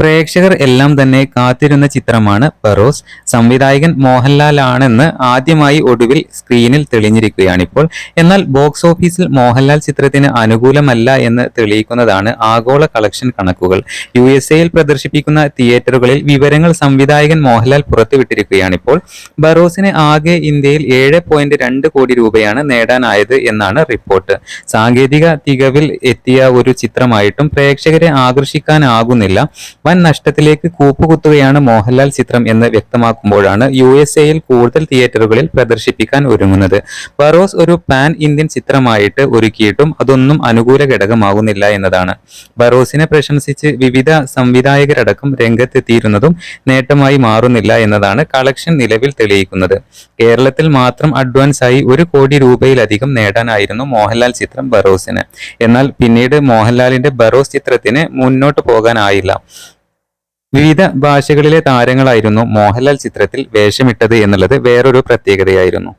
പ്രേക്ഷകർ എല്ലാം തന്നെ കാത്തിരുന്ന ചിത്രമാണ് ബറോസ് സംവിധായകൻ മോഹൻലാലാണെന്ന് ആദ്യമായി ഒടുവിൽ സ്ക്രീനിൽ തെളിഞ്ഞിരിക്കുകയാണിപ്പോൾ. എന്നാൽ ബോക്സ് ഓഫീസിൽ മോഹൻലാൽ ചിത്രത്തിന് അനുകൂലമല്ല എന്ന് തെളിയിക്കുന്നതാണ് ആഗോള കളക്ഷൻ കണക്കുകൾ. യു എസ് എയിൽ പ്രദർശിപ്പിക്കുന്ന തിയേറ്ററുകളിൽ വിവരങ്ങൾ സംവിധായകൻ മോഹൻലാൽ പുറത്തുവിട്ടിരിക്കുകയാണിപ്പോൾ. ബറോസിന് ആകെ ഇന്ത്യയിൽ ഏഴ് പോയിന്റ് രണ്ട് കോടി രൂപയാണ് നേടാനായത് എന്നാണ് റിപ്പോർട്ട്. സാങ്കേതിക തികവിൽ എത്തിയ ഒരു ചിത്രമായിട്ടും പ്രേക്ഷകരെ ആകർഷിക്കാനാകുന്നില്ല. നഷ്ടത്തിലേക്ക് കൂപ്പുകുത്തുകയാണ് മോഹൻലാൽ ചിത്രം എന്ന് വ്യക്തമാക്കുമ്പോഴാണ് യു എസ് എയിൽ കൂടുതൽ തിയേറ്ററുകളിൽ പ്രദർശിപ്പിക്കാൻ ഒരുങ്ങുന്നത്. ബറോസ് ഒരു പാൻ ഇന്ത്യൻ ചിത്രമായിട്ട് ഒരുക്കിയിട്ടും അതൊന്നും അനുകൂല ഘടകമാകുന്നില്ല എന്നതാണ്. ബറോസിനെ പ്രശംസിച്ച് വിവിധ സംവിധായകരടക്കം രംഗത്തെത്തിയിരുന്നതും നേട്ടമായി മാറുന്നില്ല എന്നതാണ് കളക്ഷൻ നിലവിൽ തെളിയിക്കുന്നത്. കേരളത്തിൽ മാത്രം അഡ്വാൻസ് ആയി ഒരു കോടി രൂപയിലധികം നേടാനായിരുന്നു മോഹൻലാൽ ചിത്രം ബറോസിന് എന്നാൽ പിന്നീട് മോഹൻലാലിന്റെ ബറോസ് ചിത്രത്തിന് മുന്നോട്ട് പോകാനായില്ല. വിവിധ ഭാഷകളിലെ താരങ്ങളായിരുന്നു മോഹൻലാൽ ചിത്രത്തിൽ വേഷമിട്ടത് എന്നുള്ളത് വേറൊരു പ്രത്യേകതയായിരുന്നു.